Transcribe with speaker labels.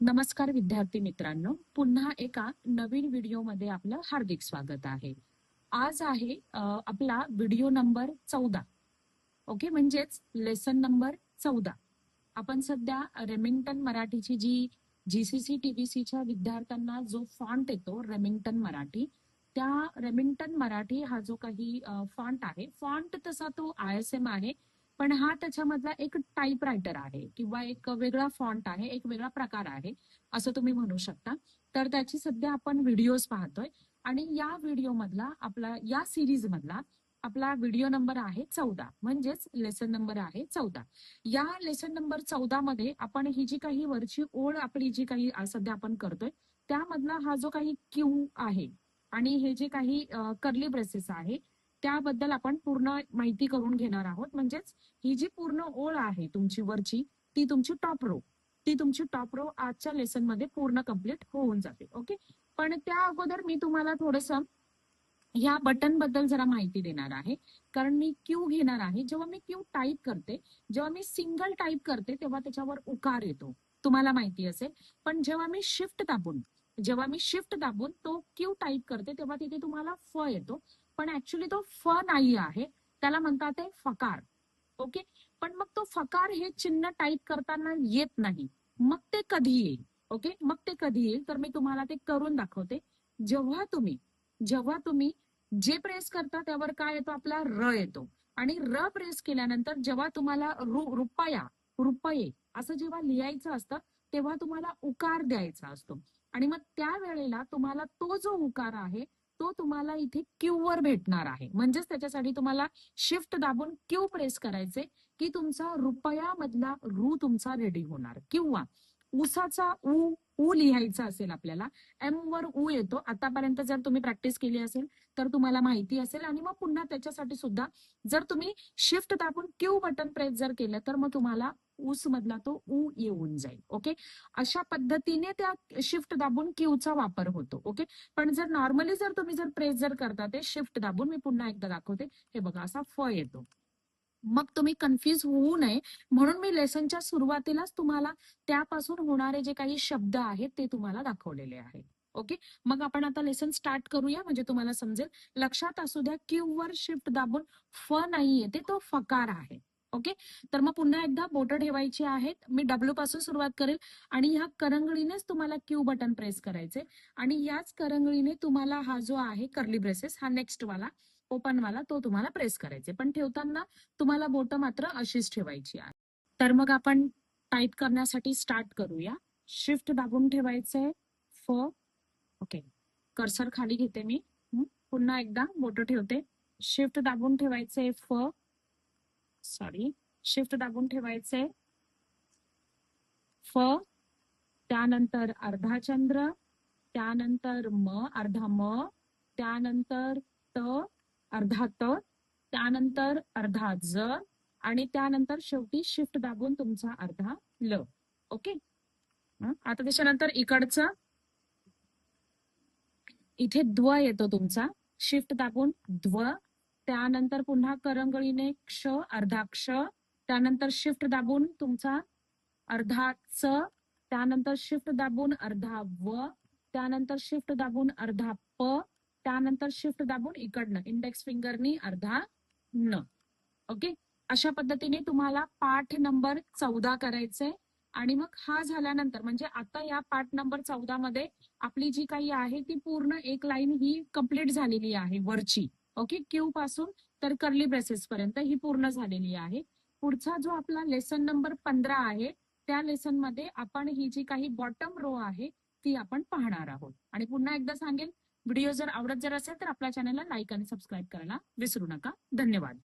Speaker 1: नमस्कार विद्यार्थी मित्रांनो. पुन्हा एका नवीन व्हिडिओमध्ये आपलं हार्दिक स्वागत आहे. आज आहे आपला व्हिडिओ नंबर चौदा. ओके म्हणजेच लेसन नंबर चौदा. आपण सध्या रेमिंग्टन मराठीची जी जीसीसी टीव्हीसीच्या विद्यार्थ्यांना जो फॉन्ट येतो रेमिंग्टन मराठी त्या रेमिंग्टन मराठी हा जो काही फॉन्ट आहे फॉन्ट तसा तो आय एस एम आहे. पण हा त्याच्यामधला एक टाईप रायटर आहे किंवा एक वेगळा फॉन्ट आहे एक वेगळा प्रकार आहे असं तुम्ही म्हणू शकता. तर त्याची सध्या आपण व्हिडिओज पाहतोय आणि या व्हिडिओ मधला आपला या सिरीज मधला आपला व्हिडिओ नंबर आहे चौदा. म्हणजेच लेसन नंबर आहे चौदा. या लेसन नंबर चौदा मध्ये आपण ही जी काही वरची ओळ आपली जी काही सध्या आपण करतोय त्यामधला हा जो काही क्यू आहे आणि हे जे काही कर्ली ब्रेसेस आहे त्याबद्दल आपण पूर्ण माहिती करून घेणार आहोत. म्हणजेच ही जी पूर्ण ओळ आहे तुमची वरची ती तुमची टॉप रो ती तुमची टॉप रो आजच्या लेसनमध्ये पूर्ण कंप्लीट होऊन जाते. ओके पण त्या अगोदर मी तुम्हाला थोडस ह्या बटनबद्दल जरा माहिती देणार आहे. कारण मी क्यू घेणार आहे. जेव्हा मी क्यू टाईप करते जेव्हा मी सिंगल टाईप करते तेव्हा त्याच्यावर उकार येतो. तुम्हाला माहिती असेल. पण जेव्हा मी शिफ्ट दाबून जेव्हा मी शिफ्ट दाबून तो क्यू टाईप करते तेव्हा तिथे तुम्हाला फ येतो. पण ऍक्च्युली तो फ नाही आहे. त्याला म्हणतात ते फकार. ओके पण मग तो फकार हे चिन्ह टाईप करताना येत नाही. मग ते कधी येईल? ओके मग ते कधी येईल? तर मी तुम्हाला ते करून दाखवते. जेव्हा तुम्ही जेव्हा तुम्ही जे प्रेस करता त्यावर काय येतो? आपला र येतो. आणि र प्रेस केल्यानंतर जेव्हा तुम्हाला रु- रुपया रुपये असं जेव्हा लिहायचं असतं तेव्हा तुम्हाला उकार द्यायचा असतो. आणि मग त्या वेळेला तुम्हाला तो जो उकार आहे तो तुम्हाला इथे क्यू वर भेटणार आहे. म्हणजेच त्याच्यासाठी तुम्हाला शिफ्ट दाबून क्यू प्रेस करायचे की तुमचा रुपया मधला रू तुमचा रेडी होणार. किंवा ऊसाचा ऊ ऊ लिहायचा असेल आपल्याला एम वर ऊ येतो. आतापर्यंत जर तुम्ही प्रॅक्टिस केली असेल तर तुम्हाला माहिती असेल. आणि मग पुन्हा त्याच्यासाठी सुद्धा जर तुम्ही शिफ्ट दाबून क्यू बटन प्रेस जर केलं तर मग तुम्हाला ऊस मधला तो ऊ येऊन जाईल. ओके अशा पद्धतीने त्या शिफ्ट दाबून क्यूचा वापर होतो. ओके पण जर नॉर्मली जर तुम्ही जर प्रेस जर करता ते शिफ्ट दाबून मी पुन्हा एकदा दाखवते. हे बघा असा फ येतो. मग तुम्ही कन्फ्युज होऊ नये. म्हणून मी लेसनच्या सुरुवातीलाच तुम्हाला त्यापासून होणारे जे काही शब्द आहेत ते तुम्हाला दाखवलेले आहेत ओके मग आपण आता लेसन स्टार्ट करूया. म्हणजे तुम्हाला समजेल लक्षात असू द्या क्यू वर शिफ्ट दाबून फ नाही येते तो फकार आहे. ओके तर मग पुन्हा एकदा बोटं ठेवायची आहेत. मी डब्ल्यू पासून सुरुवात करेल आणि ह्या करंगळीनेच तुम्हाला क्यू बटन प्रेस करायचे आणि याच करंगळीने तुम्हाला हा जो आहे कर्ली ब्रेसेस हा नेक्स्ट वाला ओपन वाला तो तुम्हाला प्रेस करायचे. पण ठेवताना तुम्हाला बोट मात्र अशीच ठेवायची आहे. तर मग आपण टाईप करण्यासाठी स्टार्ट करूया. शिफ्ट दाबून ठेवायचंय. फ. ओके. कर्सर खाली घेते मी. पुन्हा एकदा बोट ठेवते. शिफ्ट दाबून ठेवायचे फ. सॉरी. शिफ्ट दाबून ठेवायचे फ. त्यानंतर अर्धा चंद्र. त्यानंतर म. अर्धा म. त्यानंतर त. अर्धा त त्यानंतर अर्धा ज आणि त्यानंतर शेवटी शिफ्ट दाबून तुमचा अर्धा ल. ओके? आता त्याच्यानंतर इकडचं इथे द्व येतो तुमचा. शिफ्ट दाबून द्व त्यानंतर पुन्हा करंगळीने क्ष अर्धा क्ष त्यानंतर शिफ्ट दाबून तुमचा अर्धा च त्यानंतर शिफ्ट दाबून अर्धा व त्यानंतर शिफ्ट दाबून अर्धा प त्यानंतर शिफ्ट दाबून इकडनं इंडेक्स फिंगरनी अर्धा न. ओके अशा पद्धतीने तुम्हाला पाठ नंबर चौदा करायचंय. आणि मग हा झाल्यानंतर म्हणजे आता या पाठ नंबर चौदा मध्ये आपली जी काही आहे ती पूर्ण एक लाईन ही कंप्लीट झालेली आहे वरची. ओके क्यू पासून तर कर्ली ब्रेसेस पर्यंत ही पूर्ण झालेली आहे. पुढचा जो आपला लेसन नंबर पंधरा आहे त्या लेसनमध्ये आपण ही जी काही बॉटम रो आहे ती आपण पाहणार आहोत. आणि पुन्हा एकदा सांगेल व्हिडिओ जर आवडत जर असेल तर आपल्या चॅनलला लाईक आणि सबस्क्राईब करायला विसरू नका. धन्यवाद.